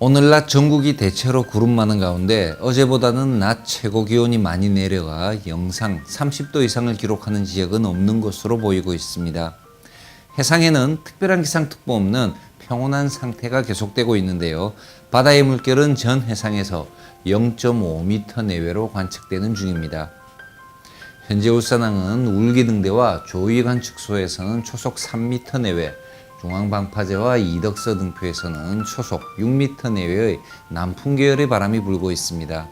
오늘 낮 전국이 대체로 구름 많은 가운데 어제보다는 낮 최고 기온이 많이 내려가 영상 30도 이상을 기록하는 지역은 없는 것으로 보이고 있습니다. 해상에는 특별한 기상특보 없는 평온한 상태가 계속되고 있는데요. 바다의 물결은 전 해상에서 0.5m 내외로 관측되는 중입니다. 현재 울산항은 울기 등대와 조이관측소에서는 초속 3m 내외, 중앙방파제와 이덕서 등표에서는 초속 6m 내외의 남풍 계열의 바람이 불고 있습니다.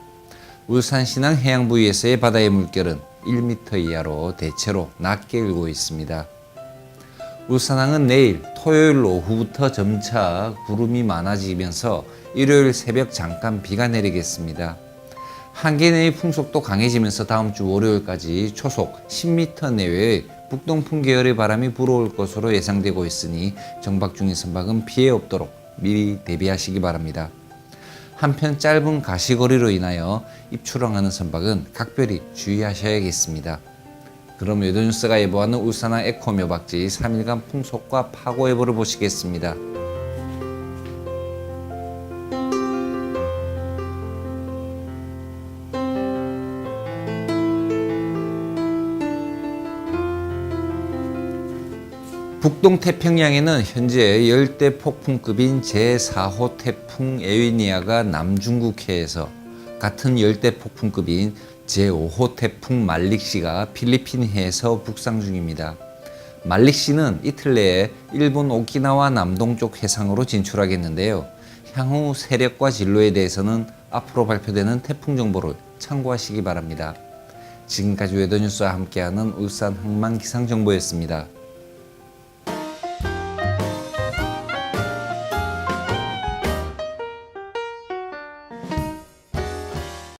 울산 신항 해양 부위에서의 바다의 물결은 1m 이하로 대체로 낮게 일고 있습니다. 울산항은 내일 토요일 오후부터 점차 구름이 많아지면서 일요일 새벽 잠깐 비가 내리겠습니다. 한계 내의 풍속도 강해지면서 다음 주 월요일까지 초속 10m 내외의 북동풍 계열의 바람이 불어올 것으로 예상되고 있으니 정박 중인 선박은 피해 없도록 미리 대비하시기 바랍니다. 한편 짧은 가시거리로 인하여 입출항하는 선박은 각별히 주의하셔야겠습니다. 그럼 외도뉴스가 예보하는 울산항 에코 묘박지 3일간 풍속과 파고 예보를 보시겠습니다. 북동 태평양에는 현재 열대 폭풍급인 제4호 태풍 에위니아가 남중국해에서 같은 열대 폭풍급인 제5호 태풍 말릭시가 필리핀 해에서 북상 중입니다. 말릭시는 이틀 내에 일본 오키나와 남동쪽 해상으로 진출하겠는데요. 향후 세력과 진로에 대해서는 앞으로 발표되는 태풍 정보를 참고하시기 바랍니다. 지금까지 웨더뉴스와 함께하는 울산 항만 기상정보였습니다.